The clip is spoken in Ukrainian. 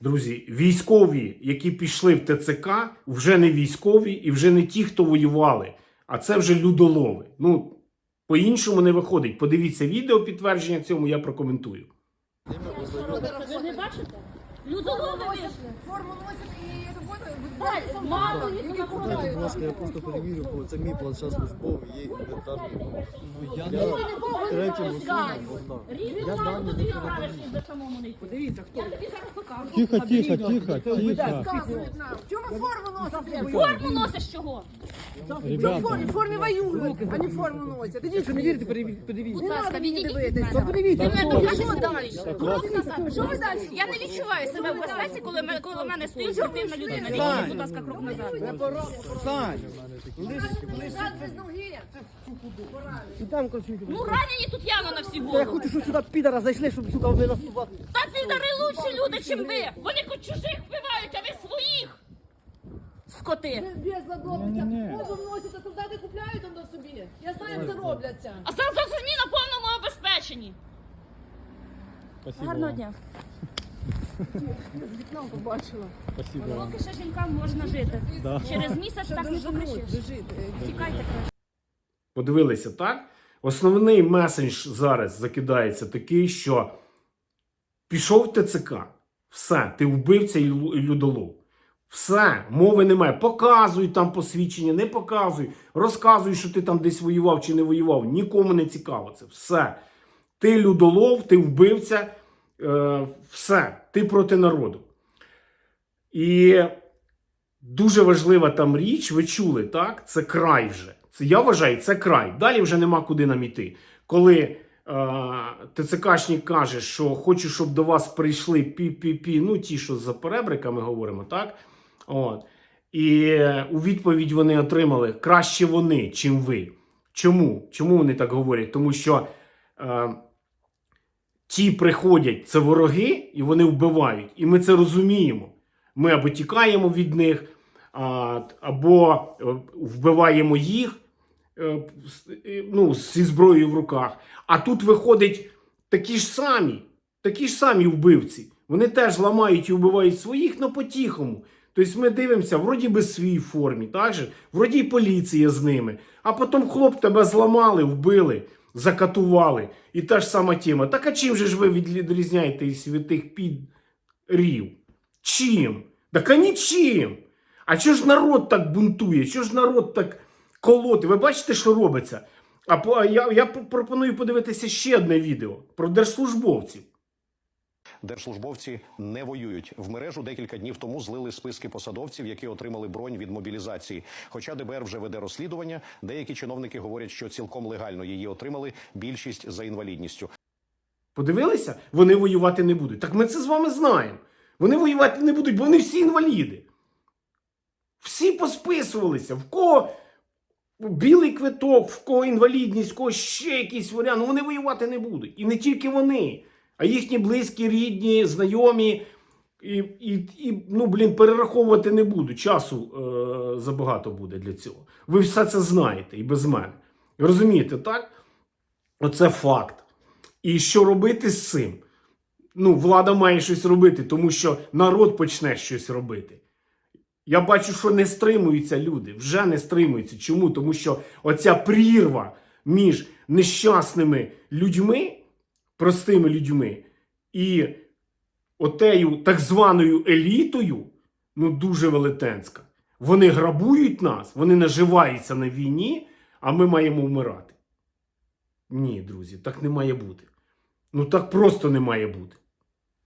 Друзі, військові, які пішли в ТЦК, вже не військові і вже не ті, хто воювали, а це вже людолови. Ну, по-іншому не виходить. Подивіться відео підтвердження цьому, я прокоментую. Ви не бачите? Людолови вийшли. Форму носять і роботу мало їх Будь ласка, я просто перевірю, бо це мій планшет службовий, є інвентар. Ну я не третьому особам. Рівно мало тобі правиш, ніби не йти. Подивіться, хто. Я тобі зараз покажу. Тихо, тихо, тихо, тихо. Нам. Чому ви форму носите? Форму носиш чого? В Ребята, формі, формі воюють, а не форму носять. Ідіть, не вірите, подивіться. Будь ласка, відійдіть Подивіться, Що далі. Що ви далі? Я не відчуваю себе в безпеці, коли мене- коло мене стоїть спортивна людина. Відійдіть, будь ласка, крок назад. Сань! Без ноги. Ну ранені тут явно на всі Я голови. хочу, щоб сюди підара зайшли, щоб сука ви нас. Та ці дари лучші люди, чим ви. Вони хоч чужих вбивають, а ви своїх. Скоти. Без ладовиця. Форму носять, а солдати купляють там до собі. Я знаю, як це робляться. А зараз самі на повному обезпеченні. спасибо Гарного вам. дня. З вікном побачила. Спасибо вам. Поки ще жінкам можна жити. Да. Через місяць так не покричиш. Біжить. Тікайте краще. Подивилися, так? Основний меседж зараз закидається такий, що пішов в ТЦК. Все, ти вбивця і людолов. Все, мови немає. Показуй там посвідчення, не показуй. Розказуй, що ти там десь воював чи не воював. Нікому не цікаво це. Все. Ти людолов, ти вбивця, е, все, ти проти народу. І дуже важлива там річ, ви чули, так? Це край вже. Це, я вважаю, це край. Далі вже нема куди нам іти. Коли ТЦКшник каже, що хочу, щоб до вас прийшли пі-пі-пі, ну ті, що за перебриками говоримо, так? От. І у відповідь вони отримали краще вони, чим ви. Чому? Чому вони так говорять? Тому що е, ті приходять, це вороги, і вони вбивають. І ми це розуміємо. Ми або тікаємо від них, а, або е, вбиваємо їх ну, зі зброєю в руках. А тут виходять такі ж самі, такі ж самі вбивці. Вони теж ламають і вбивають своїх, але по-тихому. Тобто ми дивимося, вроді би в формі, так же? вроді й поліція з ними. А потім хлоп тебе зламали, вбили, закатували. І та ж сама тема. Так а чим же ж ви відрізняєтесь від тих підрів? Чим? Так а нічим. А чого ж народ так бунтує? Чого ж народ так колоти? Ви бачите, що робиться? А я, я пропоную подивитися ще одне відео про держслужбовців. Держслужбовці не воюють. В мережу декілька днів тому злили списки посадовців, які отримали бронь від мобілізації. Хоча ДБР вже веде розслідування, деякі чиновники говорять, що цілком легально її отримали. Більшість за інвалідністю. Подивилися? Вони воювати не будуть. Так ми це з вами знаємо. Вони воювати не будуть, бо вони всі інваліди. Всі посписувалися. В кого білий квиток, в кого інвалідність, в кого ще якийсь варіант. Ну вони воювати не будуть. І не тільки вони, а їхні близькі, рідні, знайомі. І, і, і ну, блін, перераховувати не буду. Часу е, забагато буде для цього. Ви все це знаєте і без мене. Розумієте, так? Оце факт. І що робити з цим? Ну, влада має щось робити, тому що народ почне щось робити. Я бачу, що не стримуються люди, вже не стримуються. Чому? Тому що оця прірва між нещасними людьми, простими людьми, і отею так званою елітою, ну дуже велетенська. Вони грабують нас, вони наживаються на війні, а ми маємо вмирати. Ні, друзі, так не має бути. Ну так просто не має бути.